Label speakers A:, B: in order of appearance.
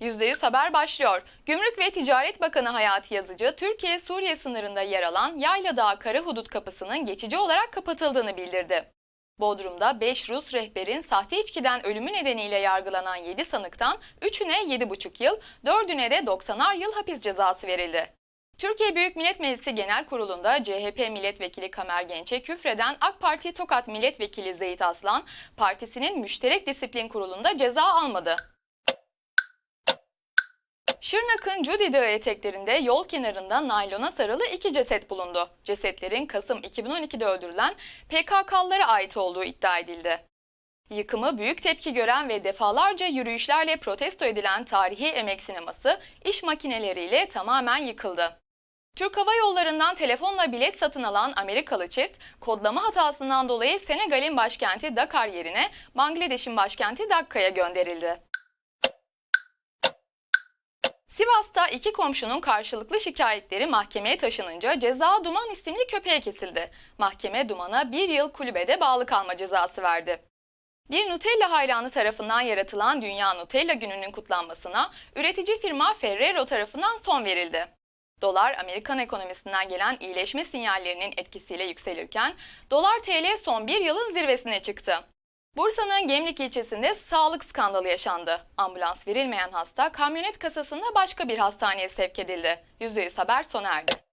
A: %100 haber başlıyor. Gümrük ve Ticaret Bakanı Hayati Yazıcı, Türkiye-Suriye sınırında yer alan Yayla Dağı Kara Hudut Kapısı'nın geçici olarak kapatıldığını bildirdi. Bodrum'da 5 Rus rehberin sahte içkiden ölümü nedeniyle yargılanan 7 sanıktan 3'üne 7,5 yıl, 4'üne de 90'ar yıl hapis cezası verildi. Türkiye Büyük Millet Meclisi Genel Kurulu'nda CHP Milletvekili Kamer Genç'e küfreden AK Parti Tokat Milletvekili Zeyit Aslan, partisinin Müşterek Disiplin Kurulu'nda ceza almadı. Şırnak'ın Cudi Dağı eteklerinde yol kenarında naylona sarılı iki ceset bulundu. Cesetlerin Kasım 2012'de öldürülen PKK'lılara ait olduğu iddia edildi. Yıkımı büyük tepki gören ve defalarca yürüyüşlerle protesto edilen tarihi emek sineması iş makineleriyle tamamen yıkıldı. Türk Hava Yolları'ndan telefonla bilet satın alan Amerikalı çift, kodlama hatasından dolayı Senegal'in başkenti Dakar yerine Bangladeş'in başkenti Dakka'ya gönderildi. Sivas'ta iki komşunun karşılıklı şikayetleri mahkemeye taşınınca ceza Duman isimli köpeğe kesildi. Mahkeme Duman'a bir yıl kulübede bağlı kalma cezası verdi. Bir Nutella hayranı tarafından yaratılan Dünya Nutella Günü'nün kutlanmasına üretici firma Ferrero tarafından son verildi. Dolar Amerikan ekonomisinden gelen iyileşme sinyallerinin etkisiyle yükselirken dolar TL son bir yılın zirvesine çıktı. Bursa'nın Gemlik ilçesinde sağlık skandalı yaşandı. Ambulans verilmeyen hasta kamyonet kasasında başka bir hastaneye sevk edildi. %100 haber sona erdi.